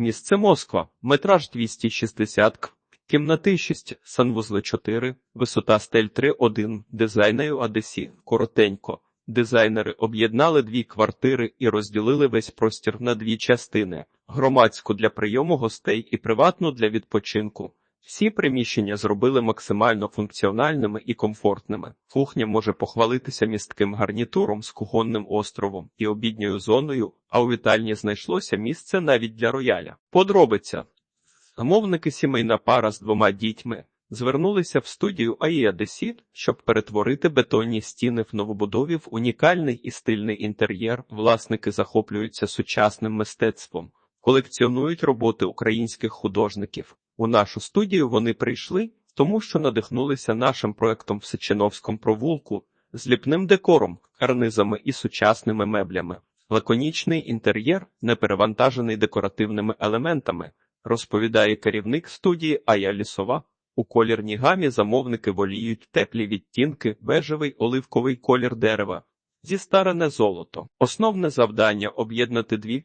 Місце Москва, метраж 260 к. Кімнати 6, санвузли 4, висота стель 3-1, дизайнею Одесі, коротенько. Дизайнери об'єднали дві квартири і розділили весь простір на дві частини: громадську для прийому гостей і приватну для відпочинку. Всі приміщення зробили максимально функціональними і комфортними. Кухня може похвалитися містким гарнітуром з кухонним островом і обідньою зоною, а у вітальні знайшлося місце навіть для рояля. Подробиця. Замовники сімейна пара з двома дітьми звернулися в студію АІА щоб перетворити бетонні стіни в новобудові в унікальний і стильний інтер'єр. Власники захоплюються сучасним мистецтвом, колекціонують роботи українських художників. У нашу студію вони прийшли, тому що надихнулися нашим проектом в Сичиновському провулку з ліпним декором, карнизами і сучасними меблями. Лаконічний інтер'єр, не перевантажений декоративними елементами, розповідає керівник студії Ая Лісова. У колірній гамі замовники воліють теплі відтінки, бежевий оливковий колір дерева, зістарене золото. Основне завдання об'єднати дві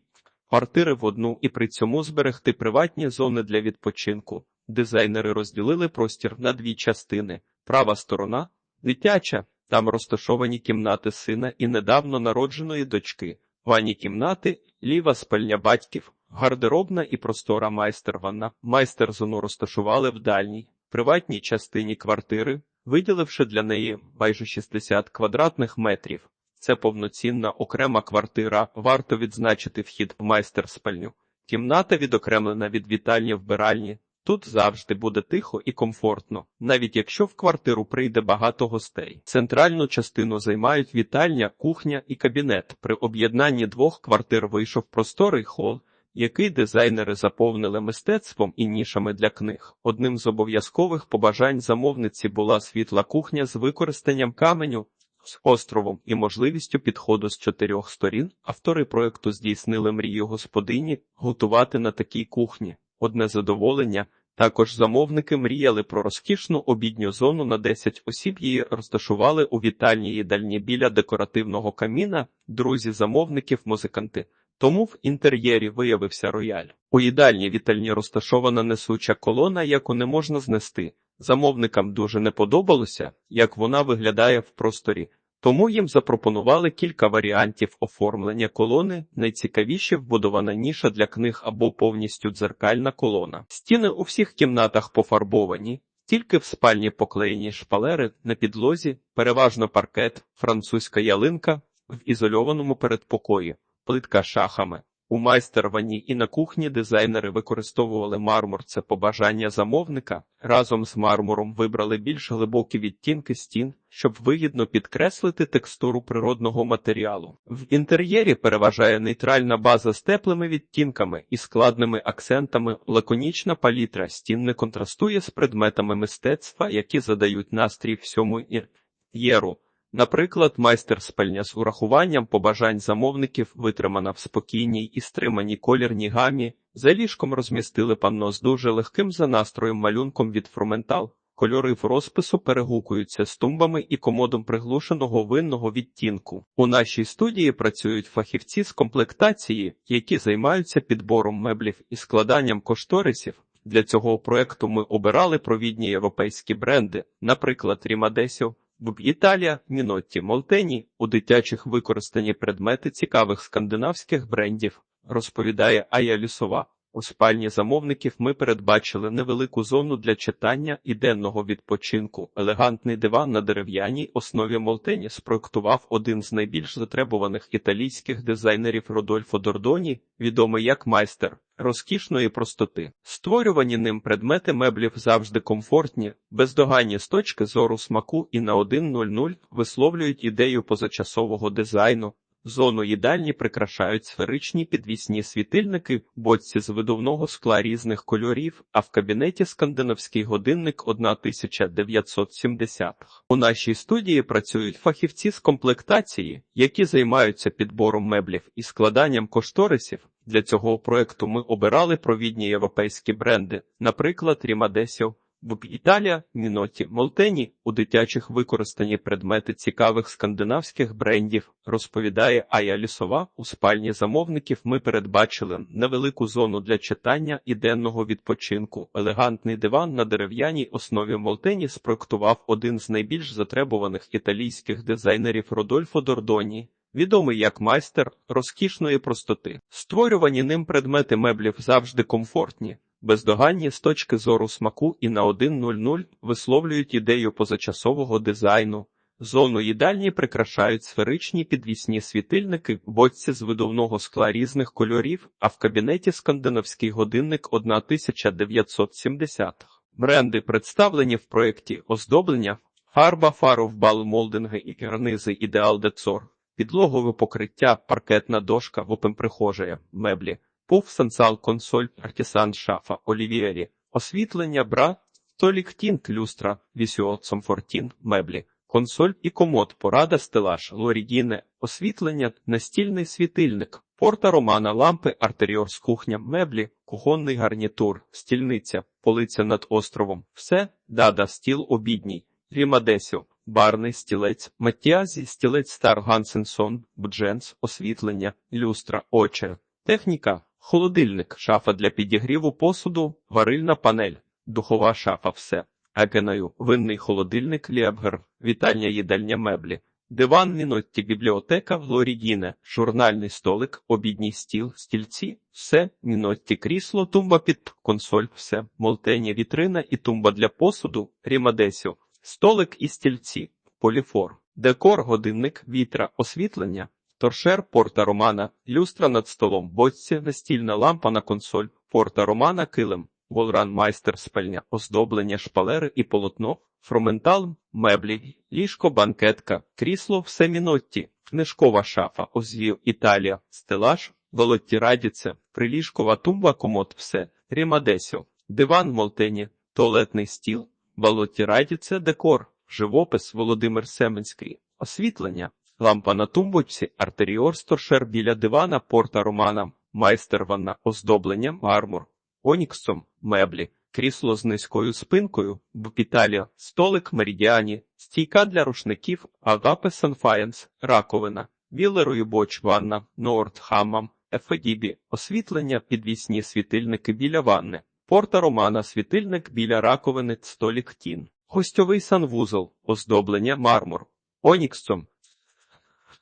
квартири в одну і при цьому зберегти приватні зони для відпочинку. Дизайнери розділили простір на дві частини: права сторона дитяча, там розташовані кімнати сина і недавно народженої дочки, ванні кімнати, ліва спальня батьків, гардеробна і простора майстер-ванна. Майстер-зону розташували в дальній, приватній частині квартири, виділивши для неї майже 60 квадратних метрів. Це повноцінна окрема квартира. Варто відзначити вхід в майстер-спальню. Кімната відокремлена від вітальні вбиральні. Тут завжди буде тихо і комфортно, навіть якщо в квартиру прийде багато гостей. Центральну частину займають вітальня, кухня і кабінет. При об'єднанні двох квартир вийшов просторий хол, який дизайнери заповнили мистецтвом і нішами для книг. Одним з обов'язкових побажань замовниці була світла кухня з використанням каменю, з островом і можливістю підходу з чотирьох сторін. Автори проекту здійснили мрію господині готувати на такій кухні. Одне задоволення. Також замовники мріяли про розкішну обідню зону на 10 осіб. Її розташували у вітальній їдальні біля декоративного каміна. Друзі замовників, музиканти. Тому в інтер'єрі виявився рояль. У їдальні вітальні розташована несуча колона, яку не можна знести. Замовникам дуже не подобалося, як вона виглядає в просторі, тому їм запропонували кілька варіантів оформлення колони, найцікавіші вбудована ніша для книг або повністю дзеркальна колона. Стіни у всіх кімнатах пофарбовані, тільки в спальні поклеєні шпалери на підлозі, переважно паркет, французька ялинка в ізольованому передпокої, плитка шахами. У майстерванні і на кухні дизайнери використовували мармур. Це побажання замовника. Разом з мармуром вибрали більш глибокі відтінки стін, щоб вигідно підкреслити текстуру природного матеріалу. В інтер'єрі переважає нейтральна база з теплими відтінками і складними акцентами. Лаконічна палітра стін не контрастує з предметами мистецтва, які задають настрій всьому інтер'єру. Наприклад, майстер-спальня з урахуванням побажань замовників витримана в спокійній і стриманій колірній гамі. За ліжком розмістили панно з дуже легким за настроєм малюнком від фрументал. Кольори в розпису перегукуються з тумбами і комодом приглушеного винного відтінку. У нашій студії працюють фахівці з комплектації, які займаються підбором меблів і складанням кошторисів. Для цього проекту ми обирали провідні європейські бренди, наприклад, Рімадесіо, в Італія, Мінотті, Молтені у дитячих використані предмети цікавих скандинавських брендів, розповідає Ая Лісова. У спальні замовників ми передбачили невелику зону для читання і денного відпочинку. Елегантний диван на дерев'яній основі Молтені спроектував один з найбільш затребуваних італійських дизайнерів Родольфо Дордоні, відомий як майстер розкішної простоти. Створювані ним предмети меблів завжди комфортні, бездоганні з точки зору смаку і на 1.00 висловлюють ідею позачасового дизайну. Зону їдальні прикрашають сферичні підвісні світильники, боці з видувного скла різних кольорів, а в кабінеті скандинавський годинник 1970. У нашій студії працюють фахівці з комплектації, які займаються підбором меблів і складанням кошторисів. Для цього проекту ми обирали провідні європейські бренди, наприклад, Рімадесіо, В Італія, Міноті, Молтені у дитячих використані предмети цікавих скандинавських брендів, розповідає Ая Лісова. У спальні замовників ми передбачили невелику зону для читання і денного відпочинку. Елегантний диван на дерев'яній основі Молтені спроектував один з найбільш затребуваних італійських дизайнерів Родольфо Дордоні. Відомий як майстер розкішної простоти. Створювані ним предмети меблів завжди комфортні, бездоганні з точки зору смаку і на 1.00 висловлюють ідею позачасового дизайну. Зону їдальні прикрашають сферичні підвісні світильники, бочці з видувного скла різних кольорів, а в кабінеті скандинавський годинник 1970-х. Бренди представлені в проєкті оздоблення, фарба фаров балмолдинги і карнизи ідеал децор. Підлогове покриття, паркетна дошка, вопемприхожая, меблі, пуф, консоль, артісан, шафа, олівієрі, освітлення, бра, столік, тінт, люстра, вісіо, самфортін, меблі, консоль і комод, порада, стелаж, лорігіне, освітлення, настільний світильник, порта романа, лампи, артеріорс, кухня, меблі, кухонний гарнітур, стільниця, полиця над островом, все, дада, стіл обідній, рімадесю, барний стілець, Маттіазі, стілець Стар Гансенсон, Бдженс, освітлення, люстра, очер, техніка, холодильник, шафа для підігріву посуду, варильна панель, духова шафа, все, Егеною, винний холодильник, лєбгер, вітальня їдальня меблі, диван, мінотті, бібліотека, лорігіне, журнальний столик, обідній стіл, стільці, все, мінотті, крісло, тумба під консоль, все, молтені, вітрина і тумба для посуду, рімадесю, Столик і стільці, поліфор, декор, годинник, вітра, освітлення, торшер, порта романа, люстра над столом, бочці, настільна лампа на консоль, порта романа, килим, волран майстер спальня, оздоблення, шпалери і полотно, фроментал, меблі, ліжко, банкетка, крісло, все мінотті, книжкова шафа, озвів, Італія, стелаж, волотті радіце, приліжкова тумба, комод, все, рімадесю, диван, молтені, туалетний стіл, Балоті Радіце декор, живопис Володимир Семенський, освітлення, лампа на тумбочці, артеріор сторшер біля дивана, порта романа, майстер ванна, оздоблення, мармур, оніксом, меблі, крісло з низькою спинкою, бупіталія, столик меридіані, стійка для рушників, агапе санфаєнс, раковина, вілерою боч ванна, норд хаммам, ефедібі, освітлення, підвісні світильники біля ванни. Порта Романа, світильник біля раковини, столік тін, гостьовий санвузол, оздоблення мармур, оніксом,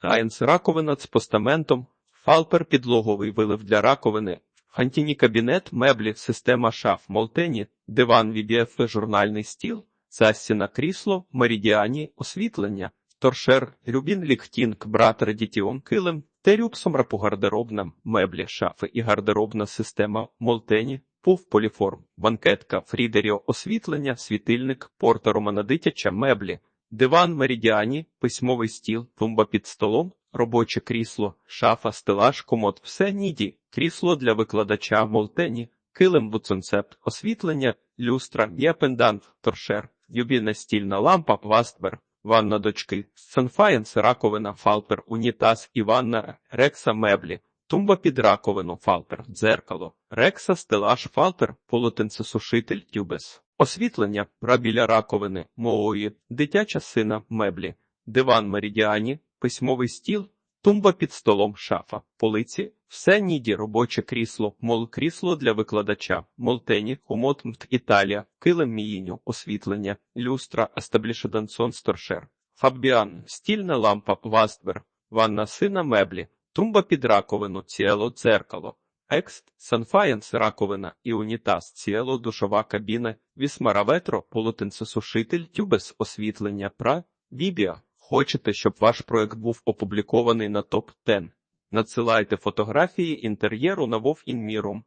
Хайнс раковина з постаментом, фалпер підлоговий вилив для раковини, фантіні кабінет, меблі, система шаф, молтені, диван VBF, журнальний стіл, засіна крісло, меридіані, освітлення, торшер, рюбін ліхтінг, брат радітіон, килим, терюпсом рапогардеробна, меблі, шафи і гардеробна система, молтені, Пуф поліформ, банкетка, фрідеріо, освітлення, світильник, порта романа дитяча, меблі, диван меридіані, письмовий стіл, тумба під столом, робоче крісло, шафа, стелаж, комод, все ніді, крісло для викладача, молтені, килим буценцепт, освітлення, люстра, є пендант, торшер, юбільна стільна лампа, вастбер, ванна дочки, санфаєнс, раковина, фалпер, унітаз і ванна, рекса, меблі. Тумба під раковину, фалпер, дзеркало, рекса, стелаж, фалпер, полотенцесушитель, тюбес, освітлення, бра біля раковини, моої, дитяча сина, меблі, диван меридіані, письмовий стіл, тумба під столом, шафа, полиці, все ніді, робоче крісло, мол крісло для викладача, молтені, комод мт Італія, килим міїню, освітлення, люстра, астаблішедансон, сторшер, фабіан, стільна лампа, вастбер, ванна сина, меблі. Тумба під раковину, ціло, дзеркало, екст, санфаєнс, раковина і унітаз, ціло, душова кабіна, вісмара ветро, полотенцесушитель, тюбес, освітлення, пра, бібіа. Хочете, щоб ваш проект був опублікований на топ 10 Надсилайте фотографії інтер'єру на Вов Інміром.